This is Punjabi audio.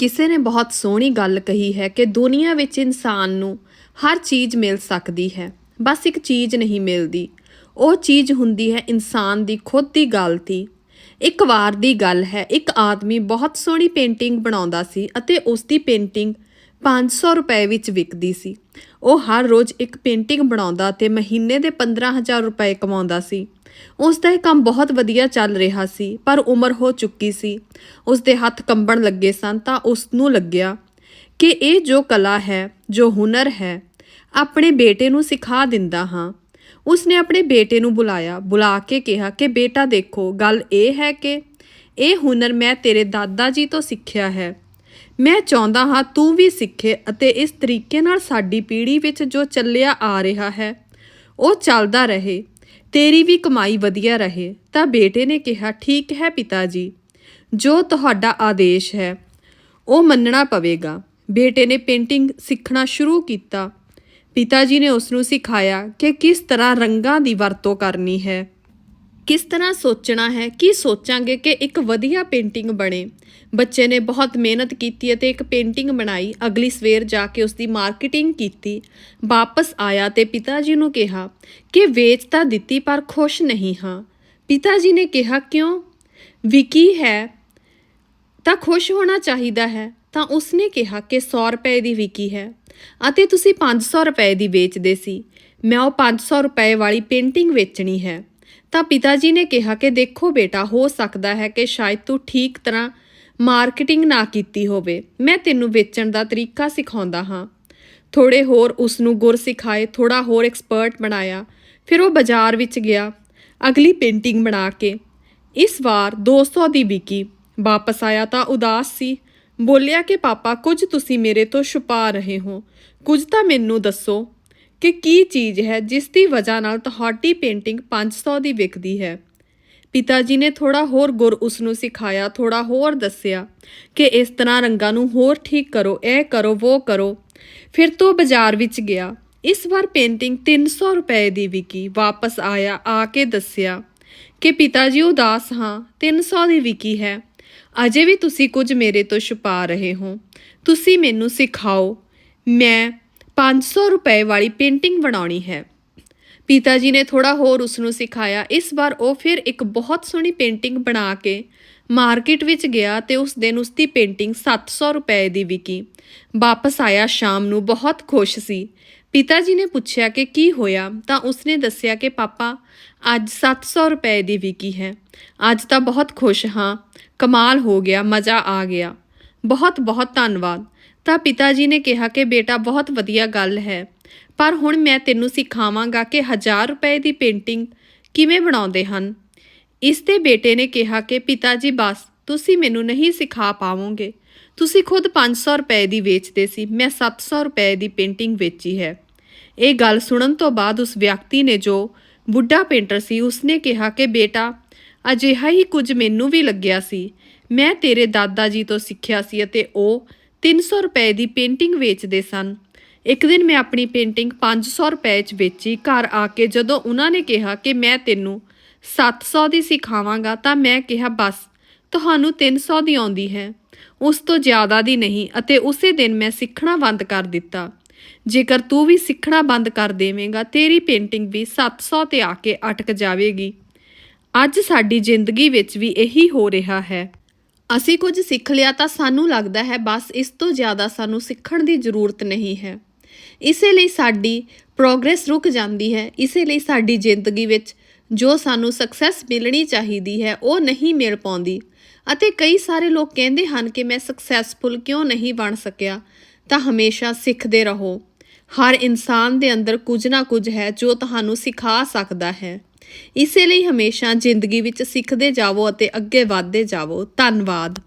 ਕਿਸੇ ਨੇ ਬਹੁਤ ਸੋਹਣੀ ਗੱਲ ਕਹੀ ਹੈ ਕਿ ਦੁਨੀਆ ਵਿੱਚ ਇਨਸਾਨ ਨੂੰ ਹਰ ਚੀਜ਼ ਮਿਲ ਸਕਦੀ ਹੈ, ਬਸ ਇੱਕ ਚੀਜ਼ ਨਹੀਂ ਮਿਲਦੀ। ਉਹ ਚੀਜ਼ ਹੁੰਦੀ ਹੈ ਇਨਸਾਨ ਦੀ ਖੁਦ ਦੀ ਗਲਤੀ। ਇੱਕ ਵਾਰ ਦੀ ਗੱਲ ਹੈ, ਇੱਕ ਆਦਮੀ ਬਹੁਤ ਸੋਹਣੀ ਪੇਂਟਿੰਗ ਬਣਾਉਂਦਾ ਸੀ ਅਤੇ ਉਸ ਦੀ ਪੇਂਟਿੰਗ 500 ਰੁਪਏ ਵਿੱਚ ਵਿਕਦੀ ਸੀ। ਉਹ ਹਰ ਰੋਜ਼ ਇੱਕ ਪੇਂਟਿੰਗ ਬਣਾਉਂਦਾ ਤੇ ਮਹੀਨੇ ਦੇ 15000 ਰੁਪਏ ਕਮਾਉਂਦਾ ਸੀ। ਉਸ ਦਾ ਇਹ ਕੰਮ ਬਹੁਤ ਵਧੀਆ ਚੱਲ ਰਿਹਾ ਸੀ, ਪਰ ਉਮਰ ਹੋ ਚੁੱਕੀ ਸੀ। ਉਸ ਦੇ ਹੱਥ ਕੰਬਣ ਲੱਗੇ ਸਨ ਤਾਂ ਉਸ ਨੂੰ ਲੱਗਿਆ ਕਿ ਇਹ ਜੋ ਕਲਾ ਹੈ, ਜੋ ਹੁਨਰ ਹੈ, ਆਪਣੇ ਬੇਟੇ ਨੂੰ ਸਿਖਾ ਦਿੰਦਾ ਹਾਂ। ਉਸਨੇ ਆਪਣੇ ਬੇਟੇ ਨੂੰ ਬੁਲਾਇਆ, ਬੁਲਾ ਕੇ ਕਿਹਾ ਕਿ, ਬੇਟਾ ਦੇਖੋ, ਗੱਲ ਇਹ ਹੈ ਕਿ ਇਹ ਹੁਨਰ ਮੈਂ ਤੇਰੇ ਦਾਦਾ ਜੀ ਤੋਂ ਸਿੱਖਿਆ ਹੈ। ਮੈਂ ਚਾਹੁੰਦਾ ਹਾਂ ਤੂੰ ਵੀ ਸਿੱਖੇ ਅਤੇ ਇਸ ਤਰੀਕੇ ਨਾਲ ਸਾਡੀ ਪੀੜ੍ਹੀ ਵਿੱਚ ਜੋ ਚੱਲਿਆ ਆ ਰਿਹਾ ਹੈ, ਉਹ ਚੱਲਦਾ ਰਹੇ। ਤੇਰੀ ਵੀ ਕਮਾਈ ਵਧੀਆ ਰਹੇ, ਤਾਂ ਬੇਟੇ ਨੇ ਕਿਹਾ, ਠੀਕ ਹੈ ਪਿਤਾ ਜੀ ਜੋ ਤੁਹਾਡਾ ਆਦੇਸ਼ ਹੈ, ਉਹ ਮੰਨਣਾ ਪਵੇਗਾ। ਬੇਟੇ ਨੇ ਪੇਂਟਿੰਗ ਸਿੱਖਣਾ ਸ਼ੁਰੂ ਕੀਤਾ। ਪਿਤਾ ਜੀ ਨੇ ਉਸ ਨੂੰ ਸਿਖਾਇਆ ਕਿ ਕਿਸ ਤਰ੍ਹਾਂ ਰੰਗਾਂ ਦੀ ਵਰਤੋਂ ਕਰਨੀ ਹੈ। ਕਿਸ ਤਰ੍ਹਾਂ ਸੋਚਣਾ ਹੈ, ਕੀ ਸੋਚਾਂਗੇ ਕਿ ਇੱਕ ਵਧੀਆ ਪੇਂਟਿੰਗ ਬਣੇ। ਬੱਚੇ ਨੇ ਬਹੁਤ ਮਿਹਨਤ ਕੀਤੀ ਅਤੇ ਇੱਕ ਪੇਂਟਿੰਗ ਬਣਾਈ। ਅਗਲੀ ਸਵੇਰ ਜਾ ਕੇ ਉਸ ਦੀ ਮਾਰਕੀਟਿੰਗ ਕੀਤੀ। ਵਾਪਸ ਆਇਆ ਤੇ ਪਿਤਾ ਜੀ ਨੂੰ ਕਿਹਾ ਕਿ ਵੇਚ ਤਾਂ ਦਿੱਤੀ ਪਰ ਖੁਸ਼ ਨਹੀਂ ਹਾਂ। ਪਿਤਾ ਜੀ ਨੇ ਕਿਹਾ, ਕਿਉਂ? ਵਿਕੀ ਹੈ? ਤਾਂ ਖੁਸ਼ ਹੋਣਾ ਚਾਹੀਦਾ ਹੈ। ਤਾਂ ਉਸਨੇ ਕਿਹਾ ਕਿ 100 ਰੁਪਏ ਦੀ ਵਿਕੀ ਹੈ ਅਤੇ ਤੁਸੀਂ 500 ਰੁਪਏ ਦੀ ਵੇਚਦੇ ਸੀ। ਮੈਂ ਉਹ 500 ਰੁਪਏ ਵਾਲੀ ਪੇਂਟਿੰਗ ਵੇਚਣੀ ਹੈ। ਤਾਂ ਪਿਤਾ ਜੀ ਨੇ ਕਿਹਾ ਕਿ ਦੇਖੋ ਬੇਟਾ, ਹੋ ਸਕਦਾ ਹੈ ਕਿ ਸ਼ਾਇਦ ਤੂੰ ਠੀਕ ਤਰ੍ਹਾਂ ਮਾਰਕੀਟਿੰਗ ਨਾ ਕੀਤੀ ਹੋਵੇ, ਮੈਂ ਤੈਨੂੰ ਵੇਚਣ ਦਾ ਤਰੀਕਾ ਸਿਖਾਉਂਦਾ ਹਾਂ। ਥੋੜੇ ਹੋਰ ਉਸ ਨੂੰ ਗੁਰ ਸਿਖਾਏ ਥੋੜਾ ਹੋਰ ਐਕਸਪਰਟ ਬਣਾਇਆ, ਫਿਰ ਉਹ ਬਾਜ਼ਾਰ ਵਿੱਚ ਗਿਆ, ਅਗਲੀ ਪੇਂਟਿੰਗ ਬਣਾ ਕੇ। ਇਸ ਵਾਰ 200 ਦੀ ਵਿਕੀ। ਵਾਪਸ ਆਇਆ ਤਾਂ ਉਦਾਸ ਸੀ। ਬੋਲਿਆ ਕਿ, ਪਾਪਾ, ਕੁਝ ਤੁਸੀਂ ਮੇਰੇ ਤੋਂ ਛੁਪਾ ਰਹੇ ਹੋ। ਕੁਝ ਤਾਂ ਮੈਨੂੰ ਦੱਸੋ ਕਿ ਕੀ ਚੀਜ਼ ਹੈ ਜਿਸ ਦੀ ਵਜ੍ਹਾ ਨਾਲ ਤੁਹਾਡੀ ਪੇਂਟਿੰਗ 500 ਦੀ ਵਿਕਦੀ ਹੈ? ਪਿਤਾ ਜੀ ਨੇ ਥੋੜਾ ਹੋਰ ਗੁਰ ਉਸ ਨੂੰ ਸਿਖਾਇਆ ਥੋੜਾ ਹੋਰ ਦੱਸਿਆ ਕਿ ਇਸ ਤਰ੍ਹਾਂ ਰੰਗਾਂ ਨੂੰ ਹੋਰ ਠੀਕ ਕਰੋ, ਇਹ ਕਰੋ ਉਹ ਕਰੋ। ਫਿਰ ਤੋਂ ਬਾਜ਼ਾਰ ਵਿੱਚ ਗਿਆ। ਇਸ ਵਾਰ ਪੇਂਟਿੰਗ 300 ਰੁਪਏ ਦੀ ਵਿਕੀ। ਵਾਪਸ ਆਇਆ, ਆ ਕੇ ਦੱਸਿਆ ਕਿ ਪਿਤਾ ਜੀ ਉਦਾਸ ਹਾਂ 300 ਦੀ ਵਿਕੀ ਹੈ। ਅਜੇ ਵੀ ਤੁਸੀਂ ਕੁਝ ਮੇਰੇ ਤੋਂ ਛੁਪਾ ਰਹੇ ਹੋ। ਤੁਸੀਂ ਮੈਨੂੰ ਸਿਖਾਓ। ਮੈਂ 500 ਰੁਪਏ ਵਾਲੀ ਪੇਂਟਿੰਗ ਬਣਾਉਣੀ ਹੈ। ਪਿਤਾ ਜੀ ਨੇ ਥੋੜਾ ਹੋਰ ਉਸ ਨੂੰ ਸਿਖਾਇਆ। ਇਸ ਵਾਰ ਉਹ ਫਿਰ ਇੱਕ ਬਹੁਤ ਸੋਹਣੀ ਪੇਂਟਿੰਗ ਬਣਾ ਕੇ ਮਾਰਕੀਟ ਵਿੱਚ ਗਿਆ ਤੇ ਉਸ ਦਿਨ ਉਸ ਦੀ ਪੇਂਟਿੰਗ 700 ਰੁਪਏ ਦੀ ਵਿਕੀ। ਵਾਪਸ ਆਇਆ ਸ਼ਾਮ ਨੂੰ, ਬਹੁਤ ਖੁਸ਼ ਸੀ। ਪਿਤਾ ਜੀ ਨੇ ਪੁੱਛਿਆ ਕਿ ਕੀ ਹੋਇਆ? ਤਾਂ ਉਸਨੇ ਦੱਸਿਆ ਕਿ, ਪਾਪਾ, ਅੱਜ 700 ਰੁਪਏ ਦੀ ਵਿਕੀ ਹੈ। ਅੱਜ ਤਾਂ ਬਹੁਤ ਖੁਸ਼ ਹਾਂ। ਕਮਾਲ ਹੋ ਗਿਆ, ਮਜ਼ਾ ਆ ਗਿਆ। ਬਹੁਤ ਬਹੁਤ ਧੰਨਵਾਦ। ਤਾਂ ਪਿਤਾ ਜੀ ਨੇ ਕਿਹਾ ਕਿ, ਬੇਟਾ, ਬਹੁਤ ਵਧੀਆ ਗੱਲ ਹੈ। ਪਰ ਹੁਣ ਮੈਂ ਤੈਨੂੰ ਸਿਖਾਵਾਂਗਾ ਕਿ 1000 ਰੁਪਏ ਦੀ ਪੇਂਟਿੰਗ ਕਿਵੇਂ ਬਣਾਉਂਦੇ ਹਨ। ਇਸ ਦੇ ਬੇਟੇ ਨੇ ਕਿਹਾ ਕਿ ਪਿਤਾ ਜੀ ਬਸ, ਤੁਸੀਂ ਮੈਨੂੰ ਨਹੀਂ ਸਿਖਾ ਪਾਵੋਗੇ। ਤੁਸੀਂ ਖੁਦ 500 ਰੁਪਏ ਦੀ ਵੇਚਦੇ ਸੀ, ਮੈਂ 700 ਰੁਪਏ ਦੀ ਪੇਂਟਿੰਗ ਵੇਚੀ ਹੈ। ਇਹ ਗੱਲ ਸੁਣਨ ਤੋਂ ਬਾਅਦ ਉਸ ਵਿਅਕਤੀ ਨੇ ਜੋ ਬੁੱਢਾ ਪੇਂਟਰ ਸੀ, ਉਸਨੇ ਕਿਹਾ ਕਿ, ਬੇਟਾ, ਅਜਿਹਾ ਹੀ ਕੁਝ ਮੈਨੂੰ ਵੀ ਲੱਗਿਆ ਸੀ। ਮੈਂ ਤੇਰੇ ਦਾਦਾ ਜੀ ਤੋਂ ਸਿੱਖਿਆ ਸੀ ਅਤੇ ਉਹ 300 ਰੁਪਏ ਦੀ ਪੇਂਟਿੰਗ ਵੇਚਦੇ ਸਨ। ਇੱਕ ਦਿਨ ਮੈਂ ਆਪਣੀ ਪੇਂਟਿੰਗ 500 ਰੁਪਏ 'ਚ ਵੇਚੀ, ਘਰ ਆ ਕੇ ਜਦੋਂ ਉਹਨਾਂ ਨੇ ਕਿਹਾ ਕਿ ਮੈਂ ਤੈਨੂੰ 700 ਦੀ ਸਿਖਾਵਾਂਗਾ ਤਾਂ ਮੈਂ ਕਿਹਾ, ਬਸ, ਤੁਹਾਨੂੰ 300 ਦੀ ਆਉਂਦੀ ਹੈ। ਉਸ ਤੋਂ ਜ਼ਿਆਦਾ ਦੀ ਨਹੀਂ ਅਤੇ ਉਸੇ ਦਿਨ ਮੈਂ ਸਿੱਖਣਾ ਬੰਦ ਕਰ ਦਿੱਤਾ। ਜੇਕਰ ਤੂੰ ਵੀ ਸਿੱਖਣਾ ਬੰਦ ਕਰ ਦੇਵੇਂਗਾ, ਤੇਰੀ ਪੇਂਟਿੰਗ ਵੀ 700 ਤੇ ਆ ਕੇ ਅਟਕ ਜਾਵੇਗੀ। ਅੱਜ ਸਾਡੀ ਜ਼ਿੰਦਗੀ ਵਿੱਚ ਵੀ ਇਹੀ ਹੋ ਰਿਹਾ ਹੈ। ਅਸੀਂ ਕੁਝ ਸਿੱਖ ਲਿਆ ਤਾਂ ਸਾਨੂੰ ਲੱਗਦਾ ਹੈ, ਬਸ, ਇਸ ਤੋਂ ਜ਼ਿਆਦਾ ਸਾਨੂੰ ਸਿੱਖਣ ਦੀ ਜ਼ਰੂਰਤ ਨਹੀਂ ਹੈ। ਇਸੇ ਲਈ ਸਾਡੀ ਪ੍ਰੋਗਰੈਸ ਰੁਕ ਜਾਂਦੀ ਹੈ, ਇਸੇ ਲਈ ਸਾਡੀ ਜ਼ਿੰਦਗੀ ਵਿੱਚ ਜੋ ਸਾਨੂੰ ਸਕਸੈਸ ਮਿਲਣੀ ਚਾਹੀਦੀ ਹੈ, ਉਹ ਨਹੀਂ ਮਿਲ ਪਾਉਂਦੀ। ਅਤੇ ਕਈ ਸਾਰੇ ਲੋਕ ਕਹਿੰਦੇ ਹਨ ਕਿ ਮੈਂ ਸਕਸੈਸਫੁਲ ਕਿਉਂ ਨਹੀਂ ਬਣ ਸਕਿਆ? ਤਾਂ ਹਮੇਸ਼ਾ ਸਿੱਖਦੇ ਰਹੋ। ਹਰ ਇਨਸਾਨ ਦੇ ਅੰਦਰ ਕੁਝ ਨਾ ਕੁਝ ਹੈ ਜੋ ਤੁਹਾਨੂੰ ਸਿਖਾ ਸਕਦਾ ਹੈ। ਇਸੇ ਲਈ ਹਮੇਸ਼ਾ ਜ਼ਿੰਦਗੀ ਵਿੱਚ ਸਿੱਖਦੇ ਜਾਵੋ ਅਤੇ ਅੱਗੇ ਵਧਦੇ ਜਾਵੋ। ਧੰਨਵਾਦ।